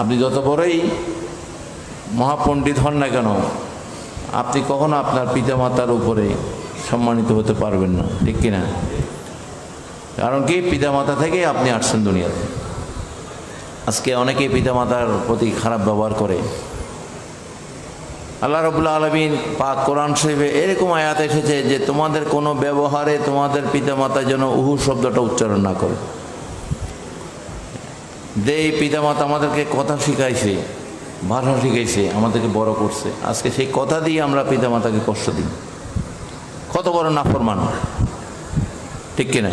আপনি যত বড়ই মহাপণ্ডিত হন না কেন, আপনি কখনো আপনার পিতামাতার উপরে সম্মানিত হতে পারবেন না, ঠিক কিনা? কারণ কি? পিতামাতা থেকে আপনি আসছেন দুনিয়াতে। আজকে অনেকেই পিতামাতার প্রতি খারাপ ব্যবহার করে। আল্লাহ রবুল্লা আলমিন পাক কোরআন শরীফে এরকম আয়াত এসেছে যে তোমাদের কোনো ব্যবহারে তোমাদের পিতামাতা যেন উহু শব্দটা উচ্চারণ না করে। যে পিতামাতা আমাদেরকে কথা শিখাইছে ভাষা শিখাইছে, আমাদেরকে বড় করছে। আজকে সেই কথা দিয়ে আমরা পিতামাতাকে কষ্ট দিই। কত বড় নাফরমান। ঠিক কিনা?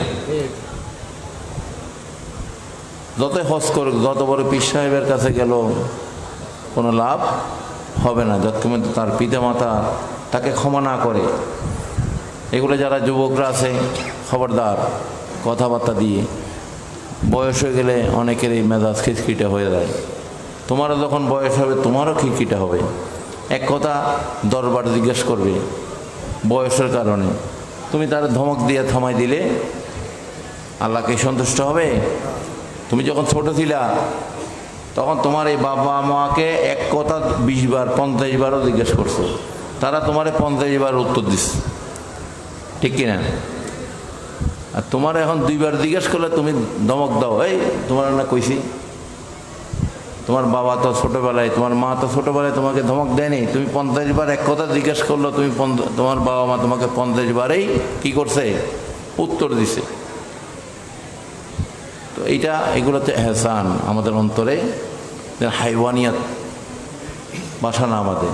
যতই হজ করুক, যত বড় পীর সাহেবের কাছে গেল, কোনো লাভ হবে না। যতক্ষণ তার পিতামাতা তাকে ক্ষমা না করে, এগুলো যারা যুবকরা আছে, খবরদার, কথাবার্তা দিয়ে বয়স হয়ে গেলে অনেকের এই মেজাজ খিচখিটে হয়ে যায়। তোমারও যখন বয়স হবে, তোমারও খিটখিটে হবে। এক কথা দরবার জিজ্ঞেস করবে বয়সের কারণে। তুমি তার ধমক দিয়ে থামাই দিলে আল্লাহকে সন্তুষ্ট হবে? তুমি যখন ছোট ছিলা, তখন তোমার এই বাবা মাকে এক কথা বিশ বার, পঞ্চাশ বারও জিজ্ঞেস করছ। তারা তোমারে পঞ্চাশ বার উত্তর দিচ্ছে ঠিক কিনা? আর তোমার এখন দুইবার জিজ্ঞেস করলে তুমি ধমক দাও, এই, তোমার না কইছি? তোমার বাবা তো ছোটোবেলায়, তোমার মা তো ছোটোবেলায় তোমাকে ধমক দেয়নি। তুমি পঞ্চাশ বার এক কথা জিজ্ঞেস করল, তুমি তোমার বাবা মা তোমাকে পঞ্চাশ বারেই কী করছে? উত্তর দিছে। তো এইটা এগুলোতে এহসান আমাদের অন্তরে। হাইওয়ানিয়াত বাসা না আমাদের।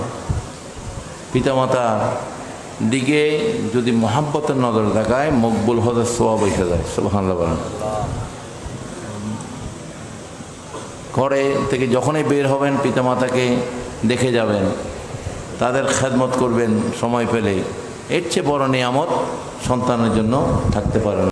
পিতামাতার দিকে যদি মহাব্বতের নজর থাকায় মকবুল হজের সোয়াব এসে যায়। সুবহান বলেন। ঘরে থেকে যখনই বের হবেন, পিতামাতাকে দেখে যাবেন, তাদের খেদমত করবেন, সময় পেলে। এর চেয়ে বড় নিয়ামত সন্তানের জন্য থাকতে পারে না।